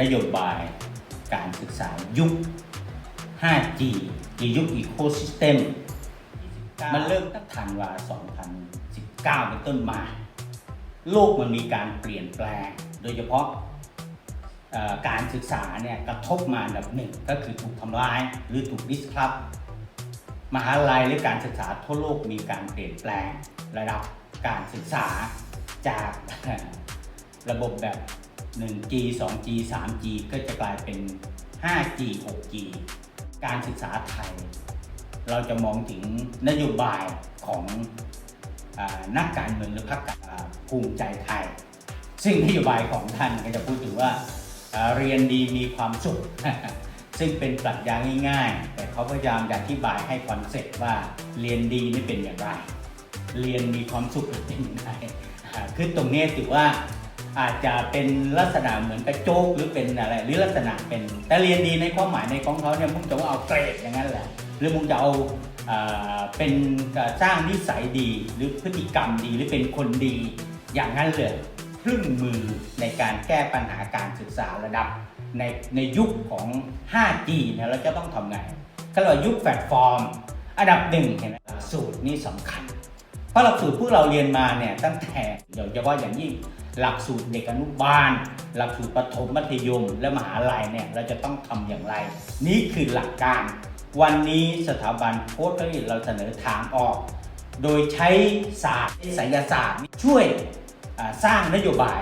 นโยบายการศึกษายุค 5G หรือยุค Ecosystem มันเริ่มตั้งธันวา 2019 เป็นต้นมา โลกมันมีการเปลี่ยนแปลง โดยเฉพาะการศึกษาเนี่ยกระทบมาอันดับหนึ่งก็คือถูกทำลายหรือถูกดิสครับ มหาลัยหรือการศึกษาทั่วโลกมีการเปลี่ยนแปลงระดับการศึกษา จากระบบแบบ 1G 2G 3G ก็จะกลายเป็น 5G 6G การศึกษาไทย เราจะมองถึงนโยบายของอนักการเมืองหรือพรรคภูมิใจไทย ซึ่งนโยบายของท่านก็จะพูดถึงว่าอ่าเรียนดีมีความสุข ซึ่งเป็นปรัชญาง่าย ๆ แต่เขาพยายามจะอธิบายให้คอนเซ็ปต์ว่าเรียนดีนี่เป็นอย่างไร เรียนมีความสุขหรือเป็นยังไงคือตรงนี้ถือว่าอาจจะเป็นลักษณะเหมือนกระโจกหรือเป็นอะไรหรือลักษณะเป็น แต่เรียนดีในความหมายในของเขาเนี่ยมึงจะว่าเอาเกรดอย่างนั้นแหละ หรือมึงจะเอาเป็นสร้างนิสัยดีหรือพฤติกรรมดีหรือเป็นคนดีอย่างนั้นเลยเครื่องมือในการแก้ปัญหาการศึกษาระดับในในยุคของ 5G เนี่ยเราจะต้องทำไงถ้าเรายุคแพลตฟอร์ม อันดับหนึ่งเห็นไหมสูตรนี่สำคัญ เพราะหลักสูตรพวกเราเรียนมาเนี่ยตั้งแต่โดยเฉพาอย่างยิ่งหลักสูตรเด็กอนุบาล หลักสูตรประถมมัธยม และมหาลัยเนี่ยเราจะต้องทำอย่างไร นี่คือหลักการ วันนี้สถาบันโพสต์เราเสนอทางออก โดยใช้ศาสตร์ไสยศาสตร์ช่วยสร้างนโยบาย